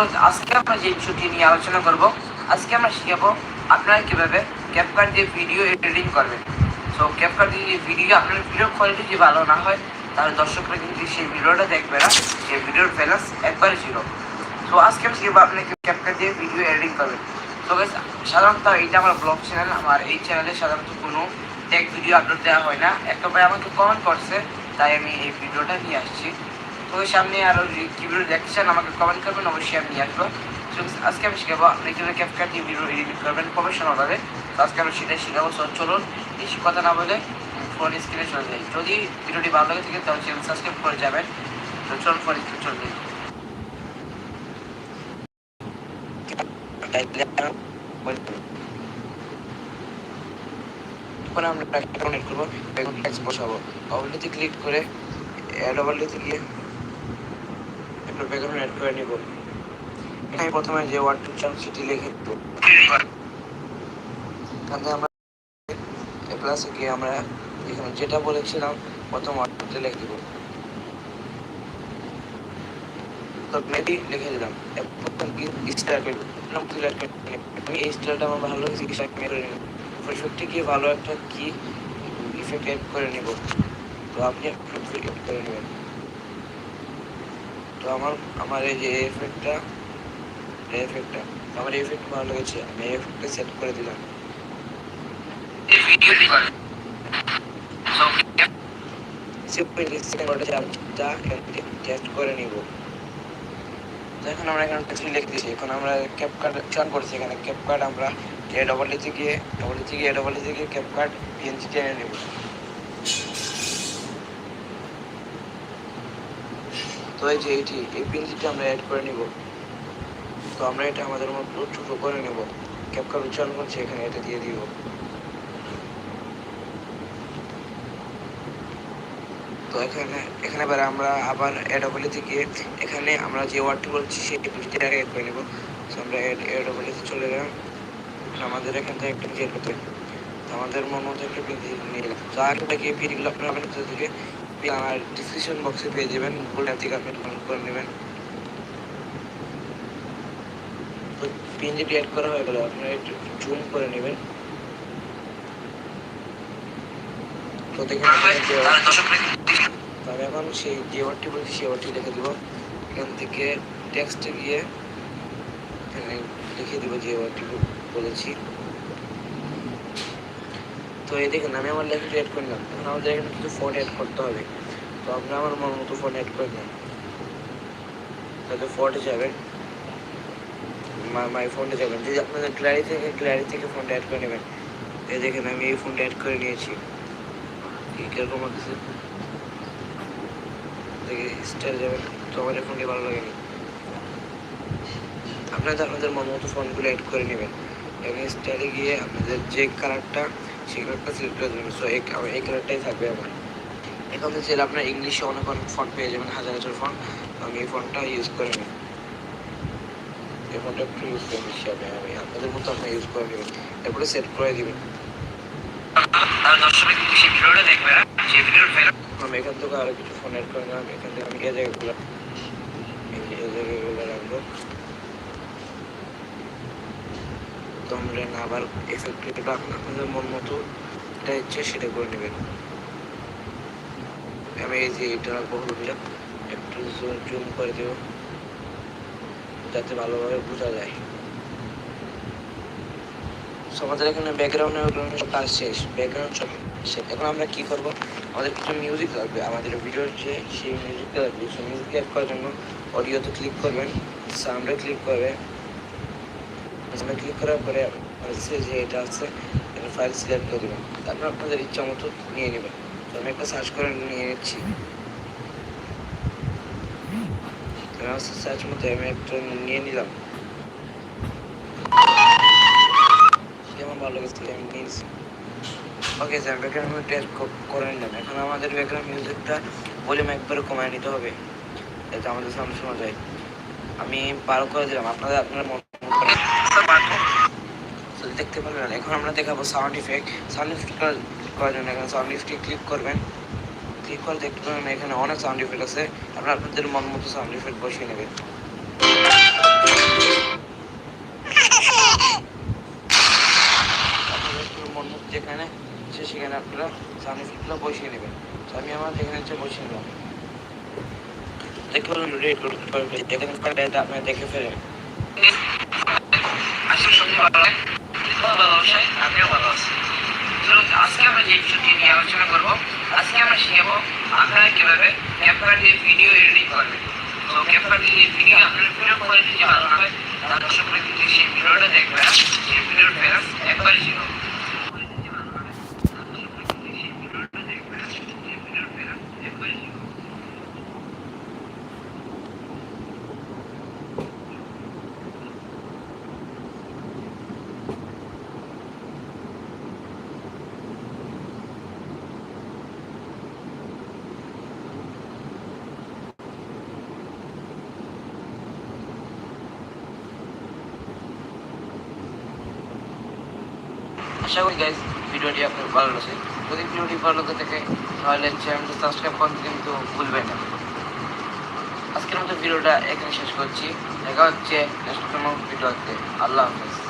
চলো আজকে আমরা যে বিষয়টি নিয়ে আলোচনা করব, আজকে আমরা শিখাবো আপনারা কীভাবে ক্যাপকাট দিয়ে ভিডিও এডিটিং করবেন। সো ক্যাপকাট দিয়ে ভিডিও আপনার ভিডিও কোয়ালিটি যদি ভালো না হয়, তাহলে দর্শকরা কিন্তু সেই ভিডিওটা দেখবে না সেই ভিডিওর ব্যালেন্স একবারই ছিল তো আজকে আমি শিখব আপনি ক্যাপকাট দিয়ে ভিডিও এডিটিং করবেন। তো সাধারণত এইটা আমার ব্লগ চ্যানেল আমার এই চ্যানেলে সাধারণত কোনো টেক ভিডিও আপলোড দেওয়া হয় না। ভাই আমাকে কমেন্ট করছে, তাই আমি এই ভিডিওটা নিয়ে আসছি। ওই সামনে আরও কি ভিডিও দেখতে চান আমাকে কমেন্ট করবেন, অবশ্যই আমি নিয়ে আসব। আজকে আমি শিখাবো আপনি কীভাবে ক্যাপকাট দিয়ে ভিডিও এডিট করবেন প্রফেশনালভাবে আজকে আমি সেটাই শিখাবো। সো চলুন, বেশি কথা না বলে ফোন স্ক্রিনে চলে যাই। যদি ভিডিওটি ভালো লাগে থাকে, তাহলে চ্যানেল সাবস্ক্রাইব করে যাবেন। তো চলুন ফোন স্ক্রিনে চলে যাই। এখন আমরা কানেক্ট করব। ওভারলিতে ক্লিক করে অ্যাড ওভারলিতে গিয়ে একটু বেগুন অ্যাড করে নিব। এখানে প্রথমে যে ওয়ার্ড টু চান সেটি লিখে দেবো। থেকে আমরা প্লাসে গিয়ে আমরা এখানে যেটা বলেছিলাম, প্রথম ওয়ার্ডটা লিখে দেবো। তো মেবি লিখে দিলাম। প্রথম কি স্টার নিলাম। আমি এই স্টারটা আমার ভালো লাগছে কি সাইড করে নিলাম। সত্যি কি ভালো একটা কি ইফেক্ট এড করে নিব? তো আপনি করে নেবেন। তো আমার আমার এই যে এফেক্টটা এফেক্টটা আমার এফেক্ট ভালো লেগেছে, আমি এফেক্টটা সেট করে দিলাম। টেস্ট করে নিব। এখন আমরা এখানে টেক্সট লিখে দিয়েছি, এখন আমরা ক্যাপ কার্ড চান করছি, এখানে ক্যাপ কার্ড আমরা এ ডবল লিতে গিয়ে ডবল লিতে গিয়ে ডবল লিতে গিয়ে ক্যাপ কার্ড পিএনজি টেনে নেব। তো এই যে এটি, এই পিএনজিটা আমরা অ্যাড করে নিব। তো আমরা এটা আমাদের মতো ছোটো করে নেব। ক্যাপ কার্ড উচ্চারণ করছি, এখানে এটা দিয়ে দিব। তো এখানে এখানে এবার আমরা আবার এডব্লিউতে গিয়ে এখানে আমরা যে ওয়ার্ডটি বলছি, সেই টেবিলটি আগে করে নেব। তো আমরা এডব্লিউতে চলে গেলাম। আমাদের এখান থেকে একটা ক্লিয়ার করতে আমাদের মন মতো একটা পেজ নিয়ে গেলাম তো আর একটা গিয়ে ভিডিওগুলো আপনারা আমার থেকে আমার ডিসক্রিপশন বক্সে পেয়ে যাবেন গুগল অ্যাপ থেকে আপনি ডাউনলোড করে নেবেন। পিএনজিটি অ্যাড করা হয়ে গেল আপনারা একটু জুম করে নেবেন। তো দেখেন আমি এখন সেই যে ওয়ার্ডটি বলছি সেই ওয়ার্ডটি লিখে দিব। এখান থেকে টেক্সটে গিয়ে লিখে দিব যে ওয়ার্ডটি বলেছি। তো এই দেখেন, আমি আমার লেখাটি অ্যাড করলাম। এখন আমাদের এখানে কিছু ফোন অ্যাড করতে হবে। তো আপনি আমার মন মতো ফোন অ্যাড করে নেন তাহলে ফোর্টে যাবেন। মাই ফোনে যাবেন। যদি আপনাদের গ্যালারি থেকে গ্যালারি থেকে ফোনটা অ্যাড করে নেবেন। এই দেখেন, আমি এই ফোনটা অ্যাড করে নিয়েছি। কীরকম আছে থেকে স্টাইল যাবেন তো আমার এই ফোনটি ভালো লাগেনি। আপনাদের আপনাদের মতো ফোনগুলো অ্যাড করে নেবেন। এবং স্টাইলে গিয়ে আপনাদের যে কালারটা সিলেক্ট করে দেবেন সো আমার এই কালারটাই থাকবে আমার। এখান থেকে চাইলে আপনার ইংলিশে অনেক অনেক ফোন পেয়ে যাবেন হাজার হাজার ফোন তো আমি এই ফোনটা ইউজ করে নিই এই ফোনটা একটু ইউজ করে নিচ্ছি আমি আমি আপনাদের মতো আপনি ইউজ করে নেবেন। এরপরে সেট করে দিবেন। আমি এখান থেকে আরও কিছু ফোন অ্যাড করে নিলাম। এখান থেকে আমি এই জায়গাগুলো এই জায়গাগুলো রাখব। তো আমরা না আবার এফেক্ট এটা আপনাদের মন মতো এটা ইচ্ছে সেটা করে নেবেন। আমি এই যে এটা রাখব হলুদটা একটু জুম করে দেবো, যাতে ভালোভাবে বোঝা যায়। আমাদের এখানে ব্যাকগ্রাউন্ডে সব কাজ শেষ। ব্যাকগ্রাউন্ড সব শেষ। এখন আমরা কি করব? আমাদের কিছু মিউজিক লাগবে। আমাদের ভিডিওর যে, সেই মিউজিকটা লাগবে। সেই মিউজিক অ্যাড করার জন্য অডিওতে ক্লিক করবেন। সাউন্ডে ক্লিক করবেন সাউন্ডে ক্লিক করার পরে যে এটা আছে ফাইল সিলেক্ট করে দেবেন? তারপর আপনাদের ইচ্ছা মতো নিয়ে নেবেন। তো আমি একটা সার্চ করে নিয়ে নিচ্ছি। সার্চ মতো আমি একটা নিয়ে নিলাম। ভালো লেগেছে, আমি ওকে স্যার ব্যাকগ্রাউন্ড মিউজিক করে নিলাম। এখন আমাদের ব্যাকগ্রাউন্ড মিউজিকটা ভলিউম একবারে কমায় নিতে হবে। যাতে আমাদের সামনে শোনা যায়। আমি বারো করে দিলাম। আপনাদের আপনার মন দেখতে পারবেন, এখন আমরা দেখাবো সাউন্ড ইফেক্ট সাউন্ড ইফেক্ট করার এখানে সাউন্ড ইফেক্টে ক্লিক করবেন। ক্লিক করে দেখতে পাবেন এখানে অনেক সাউন্ড ইফেক্ট আছে। আপনারা আপনাদের মন মতো সাউন্ড ইফেক্ট বসিয়ে নেবেন মন মতো যেখানে হচ্ছে সেখানে আপনারা সাউন্ড ইফেক্টগুলো বসিয়ে নেবেন। তো আমি আমার যেখানে হচ্ছে বসিয়ে নেব দেখুন রেড করতে পারবেন এখানে আপনারা দেখে ফেলেন। আসলে সত্যি ভালো লাগে ভালো আছে আমিও ভালো আছি আজকে আমরা যে বিষয়টি নিয়ে আলোচনা করব আজকে আমরা শিখাবো আপনারা কীভাবে ক্যাপকার্ড দিয়ে ভিডিও এডিটিং করবেন তো ক্যাপকার্ড দিয়ে ভিডিও আপনার ভিডিও কোয়ালিটি যে ভালো হয় তার দর্শকরা সেই ভিডিওটা দেখবে না সেই ভিডিওর ফেরাস একবারই ছিল আশা করি গাইজ ভিডিওটি আপনার ভালো লাগছে। যদি ভিডিওটি ভালো লাগে থাকে, তাহলে চ্যানেলটি সাবস্ক্রাইব করতে কিন্তু ভুলবেন না। আজকের মতো ভিডিওটা এখানে শেষ করছি। দেখা হচ্ছে নেক্সট কোনো ভিডিওতে। আল্লাহ হাফেজ।